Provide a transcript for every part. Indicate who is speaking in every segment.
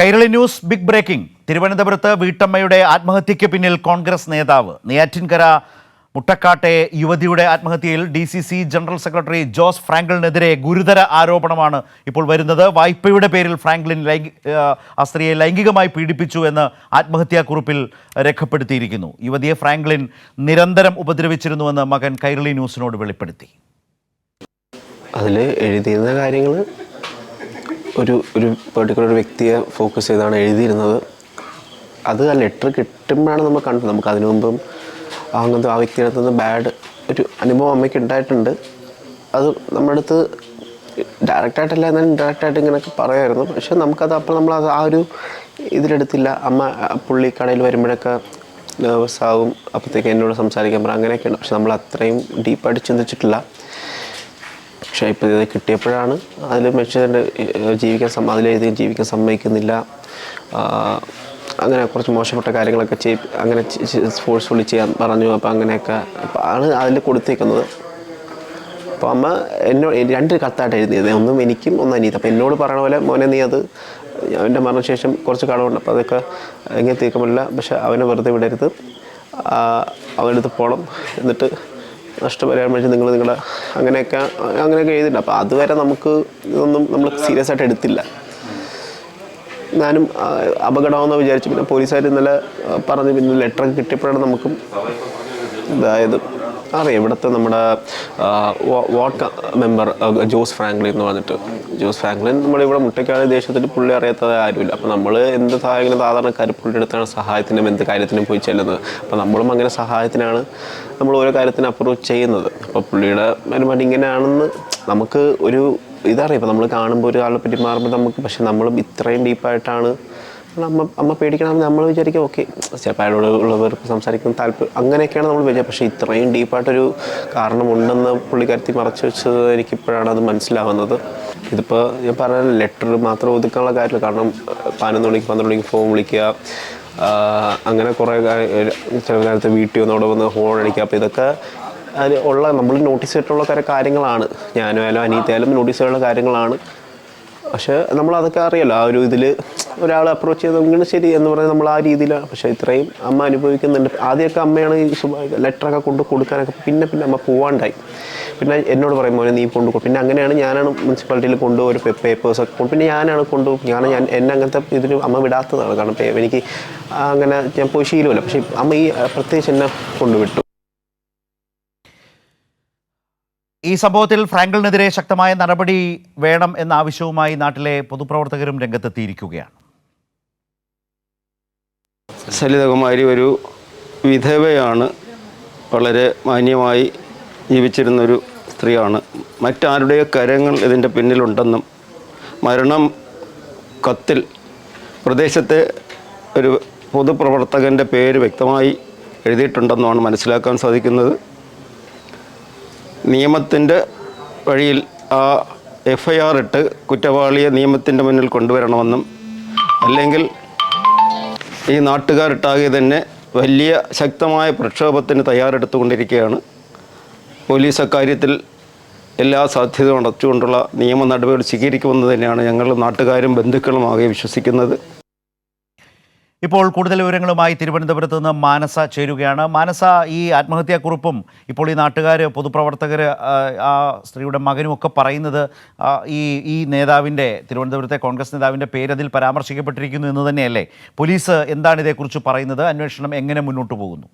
Speaker 1: Kairali news big breaking. തിരുവനന്തപുരത്ത് വീട്ടമ്മയുടെ ആത്മഹത്യയ്ക്ക് പിന്നിൽ കോൺഗ്രസ് നേതാവ്. നെയ്യാറ്റിൻകര മുട്ടക്കാട്ടെ യുവതിയുടെ ആത്മഹത്യയിൽ D C C general secretary Jose ഫ്രാങ്ക്ലിനെതിരെ ഗുരുതര ആരോപണമാണ് ഇപ്പോൾ വരുന്നത്. വായ്പയുടെ പേരിൽ ഫ്രാങ്ക്ലിൻ ലൈംഗി ആ, സ്ത്രീയെ ലൈംഗികമായി പീഡിപ്പിച്ചു എന്ന് ആത്മഹത്യാക്കുറിപ്പിൽ രേഖപ്പെടുത്തിയിരിക്കുന്നു. യുവതിയെ ഫ്രാങ്ക്ലിൻ നിരന്തരം ഉപദ്രവിച്ചിരുന്നുവെന്ന് മകൻ കൈരളി ന്യൂസിനോട് വെളിപ്പെടുത്തി.
Speaker 2: അതിൽ എഴുതിയിരുന്ന കാര്യങ്ങൾ ഒരു ഒരു പെർട്ടിക്കുലർ വ്യക്തിയെ ഫോക്കസ് ചെയ്താണ് എഴുതിയിരുന്നത്. അത് ആ ലെറ്റർ കിട്ടുമ്പോഴാണ് നമ്മൾ കണ്ടത്. നമുക്ക് അതിനു മുമ്പും അങ്ങനത്തെ ആ വ്യക്തിയുടെ അടുത്ത് ബാഡ് ഒരു അനുഭവം അമ്മയ്ക്ക് ഉണ്ടായിട്ടുണ്ട്. അത് നമ്മുടെ അടുത്ത് ഡയറക്റ്റായിട്ടല്ല എന്നാലും ഡയറക്റ്റായിട്ട് ഇങ്ങനെയൊക്കെ പറയുമായിരുന്നു പക്ഷെ നമുക്കത് അപ്പോൾ നമ്മൾ അത് ആ ഒരു ഇതിലെടുത്തില്ല. അമ്മ പുള്ളി കടയിൽ വരുമ്പോഴൊക്കെ നെർവസ് ആവും. അപ്പോഴത്തേക്ക് എന്നോട് സംസാരിക്കാൻ പറയാം അങ്ങനെയൊക്കെയാണ്. പക്ഷെ നമ്മൾ അത്രയും ഡീപ്പായിട്ട് ചിന്തിച്ചിട്ടില്ല. പക്ഷേ ഇപ്പോൾ ഇത് കിട്ടിയപ്പോഴാണ് അതിൽ മനുഷ്യന്റെ ജീവിക്കാൻ സമ്മ അതിലെഴുതി ജീവിക്കാൻ സമ്മതിക്കുന്നില്ല. അങ്ങനെ കുറച്ച് മോശപ്പെട്ട കാര്യങ്ങളൊക്കെ ചെയ് അങ്ങനെ ഫോഴ്സ്ഫുള്ളി ചെയ്യാൻ പറഞ്ഞു. അപ്പോൾ അങ്ങനെയൊക്കെ ആണ് അതിൽ കൊടുത്തേക്കുന്നത്. അപ്പോൾ അമ്മ എന്നോട് രണ്ട് കത്തായിട്ട് എഴുതിയത്. ഒന്നും എനിക്കും ഒന്നും അനിയത് അപ്പോൾ എന്നോട് പറയണ പോലെ മോനെ നീ അത് അവന്റെ മരണശേഷം കുറച്ച് കടമുണ്ട് അപ്പോൾ അതൊക്കെ എങ്ങനെ തീർക്കുമ്പോഴില്ല പക്ഷേ അവനെ വെറുതെ വിടരുത്. അവനടുത്ത് പോകണം. എന്നിട്ട് നഷ്ടപരിഹാരം വെച്ച് നിങ്ങൾ നിങ്ങളുടെ അങ്ങനെയൊക്കെ അങ്ങനെയൊക്കെ എഴുതിയിട്ടുണ്ട് അപ്പോൾ അതുവരെ നമുക്ക് ഇതൊന്നും നമ്മൾ സീരിയസ് ആയിട്ട് എടുത്തില്ല. ഞാനും അപകടമാണെന്ന് വിചാരിച്ചു പിന്നെ പോലീസുകാർ ഇന്നലെ പറഞ്ഞ് പിന്നെ ലെറ്റർ കിട്ടിയപ്പോഴാണ് നമുക്കും അതായത് അറിയാം ഇവിടുത്തെ നമ്മുടെ വാർഡ് മെമ്പർ ജോസ് ഫ്രാങ്ക്ലിൻ എന്ന് പറഞ്ഞിട്ട്. ജോസ് ഫ്രാങ്ക്ലിൻ നമ്മളിവിടെ മുട്ടക്കാട് ദേശത്തിൽ പുള്ളി അറിയാത്തത് ആരുമില്ല. അപ്പോൾ നമ്മൾ എന്ത് സഹായിക്കുന്ന സാധാരണക്കാർ പുള്ളിയുടെ അടുത്താണ് സഹായത്തിനും എന്ത് കാര്യത്തിനും പോയി ചെല്ലുന്നത്. അപ്പോൾ നമ്മളും അങ്ങനെ സഹായത്തിനാണ് നമ്മൾ ഓരോ കാര്യത്തിന് അപ്രൂവ് ചെയ്യുന്നത്. അപ്പോൾ പുള്ളിയുടെ പരിപാടി ഇങ്ങനെയാണെന്ന് നമുക്ക് ഒരു ഇതറിയാം. ഇപ്പോൾ നമ്മൾ കാണുമ്പോൾ ഒരാളെ പറ്റി മാറുമ്പോൾ നമുക്ക് പക്ഷെ നമ്മളും ഇത്രയും ഡീപ്പായിട്ടാണ് അമ്മ അമ്മ പേടിക്കണമെന്ന് നമ്മൾ വിചാരിക്കും. ഓക്കെ ചിലപ്പോൾ അയാളോട് ഉള്ളവർക്ക് സംസാരിക്കുന്ന താല്പര്യം അങ്ങനെയൊക്കെയാണ് നമ്മൾ വിചാരിക്കുക പക്ഷേ ഇത്രയും ഡീപ്പായിട്ടൊരു കാരണമുണ്ടെന്ന് പുള്ളിക്കാരത്തി മറച്ചു വെച്ചത് എനിക്കിപ്പോഴാണ് അത് മനസ്സിലാവുന്നത്. ഇതിപ്പോൾ ഞാൻ പറഞ്ഞ ലെറ്റർ മാത്രം ഒതുക്കാനുള്ള കാര്യമില്ല. കാരണം പതിനൊന്ന് മണിക്ക് പന്ത്രണ്ട് മണിക്ക് ഫോൺ വിളിക്കുക അങ്ങനെ കുറേ ചില നേരത്തെ വീട്ടിൽ വന്ന് വന്ന് ഹോൺ അടിക്കുക. അപ്പോൾ ഇതൊക്കെ ഉള്ള നമ്മൾ നോട്ടീസ് ചെയ്തിട്ടുള്ള കുറേ കാര്യങ്ങളാണ്. ഞാനായാലും അനീത്തയാലും നോട്ടീസ് ചെയ്തിട്ടുള്ള കാര്യങ്ങളാണ്. പക്ഷെ നമ്മൾ അതൊക്കെ അറിയാലോ ആ ഒരു ഇതിൽ ഒരാൾ അപ്രോച്ച് ചെയ്ത് ഇങ്ങനെ ശരി എന്ന് പറഞ്ഞാൽ നമ്മൾ ആ രീതിയിലാണ് പക്ഷെ ഇത്രയും അമ്മ അനുഭവിക്കുന്നുണ്ട്. ആദ്യമൊക്കെ അമ്മയാണ് ഈ ലെറ്ററൊക്കെ കൊണ്ട് കൊടുക്കാനൊക്കെ പിന്നെ പിന്നെ അമ്മ പോവാണ്ടായി. പിന്നെ എന്നോട് പറയും മോനെ നീ കൊണ്ട് കൊടുക്കും പിന്നെ അങ്ങനെയാണ് ഞാനാണ് മുനിസിപ്പാലിറ്റിയിൽ കൊണ്ടുപോയി ഒരു പേപ്പേഴ്സൊക്കെ കൊണ്ട് പിന്നെ ഞാനാണ് കൊണ്ടുപോകും ഞാൻ ഞാൻ എന്നെ അങ്ങനത്തെ ഇതിന് അമ്മ വിടാത്തതാണ്. കാരണം എനിക്ക് അങ്ങനെ ഞാൻ പോയി ശീലമില്ല. പക്ഷേ അമ്മ ഈ പ്രത്യേകിച്ച് എന്നെ കൊണ്ടുവിട്ടു
Speaker 1: ഈ സംഭവത്തിൽ ഫ്രാങ്കിളിനെതിരെ ശക്തമായ നടപടി വേണം എന്ന ആവശ്യവുമായി നാട്ടിലെ പൊതുപ്രവർത്തകരും രംഗത്തെത്തിയിരിക്കുകയാണ്.
Speaker 3: സലിതകുമാരി ഒരു വിധവയാണ് വളരെ മാന്യമായി ജീവിച്ചിരുന്നൊരു സ്ത്രീയാണ്. മറ്റാരുടെയോ കരങ്ങൾ ഇതിന്റെ പിന്നിലുണ്ടെന്നും മരണം കത്തിൽ പ്രദേശത്തെ ഒരു പൊതുപ്രവർത്തകന്റെ പേര് വ്യക്തമായി എഴുതിയിട്ടുണ്ടെന്നുമാണ് മനസ്സിലാക്കാൻ സാധിക്കുന്നത്. നിയമത്തിന്റെ വഴിയിൽ ആ എഫ് ഐ ആർ ഇട്ട് കുറ്റവാളിയെ നിയമത്തിന്റെ മുന്നിൽ കൊണ്ടുവരണമെന്നും അല്ലെങ്കിൽ ഈ നാട്ടുകാരിട്ടാകെ തന്നെ വലിയ ശക്തമായ പ്രക്ഷോഭത്തിന് തയ്യാറെടുത്തുകൊണ്ടിരിക്കുകയാണ്. പോലീസ് അക്കാര്യത്തിൽ എല്ലാ സാധ്യതയും അടച്ചുകൊണ്ടുള്ള നിയമ നടപടികൾ സ്വീകരിക്കുമെന്ന് തന്നെയാണ് ഞങ്ങൾ നാട്ടുകാരും ബന്ധുക്കളും ആകെ വിശ്വസിക്കുന്നത്.
Speaker 1: ഇപ്പോൾ കൂടുതൽ വിവരങ്ങളുമായി തിരുവനന്തപുരത്ത് നിന്ന് മാനസ ചേരുകയാണ്. മാനസ ഈ ആത്മഹത്യാക്കുറിപ്പും ഇപ്പോൾ ഈ നാട്ടുകാർ പൊതുപ്രവർത്തകർ ആ സ്ത്രീയുടെ മകനും ഒക്കെ പറയുന്നത് ഈ ഈ നേതാവിന്റെ തിരുവനന്തപുരത്തെ കോൺഗ്രസ് നേതാവിന്റെ പേരതിൽ പരാമർശിക്കപ്പെട്ടിരിക്കുന്നു എന്ന് തന്നെയല്ലേ? പോലീസ് എന്താണ് ഇതേക്കുറിച്ച് പറയുന്നത്? അന്വേഷണം എങ്ങനെ മുന്നോട്ട് പോകുന്നു?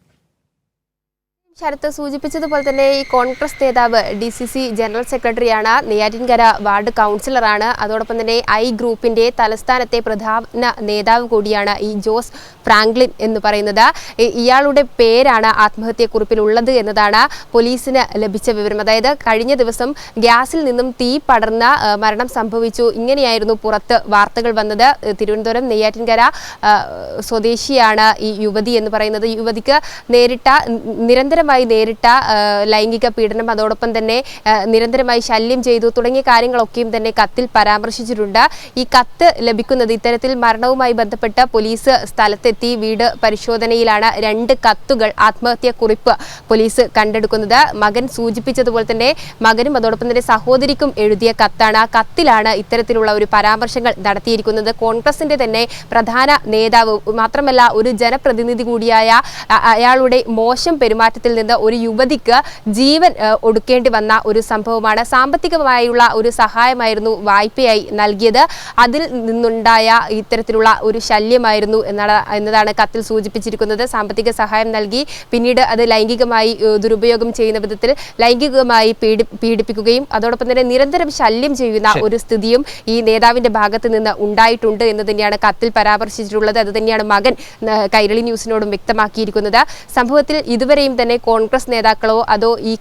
Speaker 4: ശരത്ത് സൂചിപ്പിച്ചതുപോലെ തന്നെ ഈ കോൺഗ്രസ് നേതാവ് ഡി സി സി ജനറൽ സെക്രട്ടറിയാണ്. നെയ്യാറ്റിൻകര വാർഡ് കൗൺസിലറാണ്. അതോടൊപ്പം തന്നെ ഐ ഗ്രൂപ്പിന്റെ തലസ്ഥാനത്തെ പ്രധാന നേതാവ് കൂടിയാണ് ഈ ജോസ് ഫ്രാങ്ക്ലിൻ എന്ന് പറയുന്നത്. ഇയാളുടെ പേരാണ് ആത്മഹത്യക്കുറിപ്പിൽ ഉള്ളത് എന്നതാണ് പോലീസിന് ലഭിച്ച വിവരം. അതായത് കഴിഞ്ഞ ദിവസം ഗ്യാസിൽ നിന്നും തീ പടർന്ന മരണം സംഭവിച്ചു. ഇങ്ങനെയായിരുന്നു പുറത്ത് വാർത്തകൾ വന്നത്. തിരുവനന്തപുരം നെയ്യാറ്റിൻകര സ്വദേശിയാണ് ഈ യുവതി എന്ന് പറയുന്നത്. യുവതിക്ക് നേരിട്ട നി- നിരന്തരമായ നേരിട്ട ലൈംഗിക പീഡനം അതോടൊപ്പം തന്നെ നിരന്തരമായി ശല്യം ചെയ്തു തുടങ്ങിയ കാര്യങ്ങളൊക്കെയും തന്നെ കത്തിൽ പരാമർശിച്ചിട്ടുണ്ട്. ഈ കത്ത് ലഭിക്കുന്നത് ഇത്തരത്തിൽ മരണവുമായി ബന്ധപ്പെട്ട് പോലീസ് സ്ഥലത്തെത്തി വീട് പരിശോധനയിലാണ് രണ്ട് കത്തുകൾ ആത്മഹത്യാ കുറിപ്പ് പോലീസ് കണ്ടെടുക്കുന്നത്. മകൻ സൂചിപ്പിച്ചതുപോലെ തന്നെ മകനും അതോടൊപ്പം തന്നെ സഹോദരിക്കും എഴുതിയ കത്താണ്. ആ കത്തിലാണ് ഇത്തരത്തിലുള്ള ഒരു പരാമർശങ്ങൾ നടത്തിയിരിക്കുന്നത്. കോൺഗ്രസിന്റെ തന്നെ പ്രധാന നേതാവ് മാത്രമല്ല ഒരു ജനപ്രതിനിധി കൂടിയായ അയാളുടെ മോശം പെരുമാറ്റത്തിൽ നിന്ന് ഒരു യുവതിക്ക് ജീവൻ ഒടുക്കേണ്ടി വന്ന ഒരു സംഭവമാണ്. സാമ്പത്തികമായുള്ള ഒരു സഹായമായിരുന്നു വായ്പയായി നൽകിയത്. അതിൽ നിന്നുണ്ടായ ഇത്തരത്തിലുള്ള ഒരു ശല്യമായിരുന്നു എന്നാണ് എന്നതാണ് കത്തിൽ സൂചിപ്പിച്ചിരിക്കുന്നത്. സാമ്പത്തിക സഹായം നൽകി പിന്നീട് അത് ലൈംഗികമായി ദുരുപയോഗം ചെയ്യുന്ന വിധത്തിൽ ലൈംഗികമായി പീഡി പീഡിപ്പിക്കുകയും അതോടൊപ്പം തന്നെ നിരന്തരം ശല്യം ചെയ്യുന്ന ഒരു സ്ഥിതിയും ഈ നേതാവിന്റെ ഭാഗത്ത് നിന്ന് ഉണ്ടായിട്ടുണ്ട് എന്ന് തന്നെയാണ് കത്തിൽ പരാമർശിച്ചിട്ടുള്ളത്. അത് തന്നെയാണ് മകൻ കൈരളി ന്യൂസിനോടും വ്യക്തമാക്കിയിരിക്കുന്നത്. സംഭവത്തിൽ ഇതുവരെയും തന്നെ കോൺഗ്രസ് നേതാക്കളോ അതോ ഈ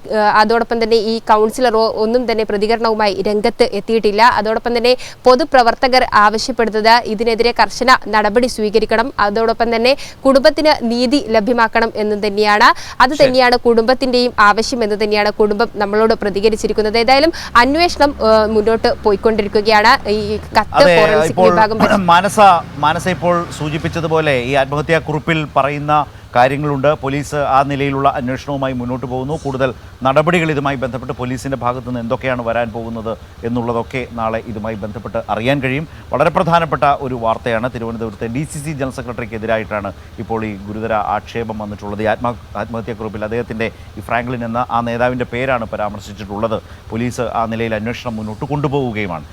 Speaker 4: അതോടൊപ്പം തന്നെ ഈ കൗൺസിലറോ ഒന്നും തന്നെ പ്രതികരണവുമായി രംഗത്ത് എത്തിയിട്ടില്ല. അതോടൊപ്പം തന്നെ പൊതുപ്രവർത്തകർ ആവശ്യപ്പെടുന്നത് ഇതിനെതിരെ കർശന നടപടി സ്വീകരിക്കണം. അതോടൊപ്പം തന്നെ കുടുംബത്തിന് നീതി ലഭ്യമാക്കണം എന്ന് തന്നെയാണ്. അത് തന്നെയാണ് കുടുംബത്തിന്റെയും ആവശ്യം എന്ന് തന്നെയാണ് കുടുംബം നമ്മളോട് പ്രതികരിച്ചിരിക്കുന്നത്. ഏതായാലും അന്വേഷണം മുന്നോട്ട് പോയിക്കൊണ്ടിരിക്കുകയാണ്. ഈ കത്ത് ഫോറൻസിക് വിഭാഗം.
Speaker 1: മാനസ മാനസ ഇപ്പോൾ സൂചിപ്പിച്ചതുപോലെ ഈ ആത്മഹത്യാ കുറിപ്പിൽ പറയുന്ന കാര്യങ്ങളുണ്ട്. പോലീസ് ആ നിലയിലുള്ള അന്വേഷണവുമായി മുന്നോട്ട് പോകുന്നു. കൂടുതൽ നടപടികൾ ഇതുമായി ബന്ധപ്പെട്ട് പോലീസിന്റെ ഭാഗത്തു നിന്ന് എന്തൊക്കെയാണ് വരാൻ പോകുന്നത് എന്നുള്ളതൊക്കെ നാളെ ഇതുമായി ബന്ധപ്പെട്ട് അറിയാൻ കഴിയും. വളരെ പ്രധാനപ്പെട്ട ഒരു വാർത്തയാണ് തിരുവനന്തപുരത്തെ ഡി സി സി ജനറൽ സെക്രട്ടറിക്കെതിരായിട്ടാണ് ഇപ്പോൾ ഈ ഗുരുതര ആക്ഷേപം വന്നിട്ടുള്ളത്. ഈ ആത്മ ആത്മഹത്യാക്കുറിപ്പിൽ അദ്ദേഹത്തിന്റെ ഈ ഫ്രാങ്ക്ലിൻ എന്ന ആ നേതാവിന്റെ പേരാണ് പരാമർശിച്ചിട്ടുള്ളത്. പോലീസ് ആ നിലയിൽ അന്വേഷണം മുന്നോട്ട് കൊണ്ടുപോവുകയുമാണ്.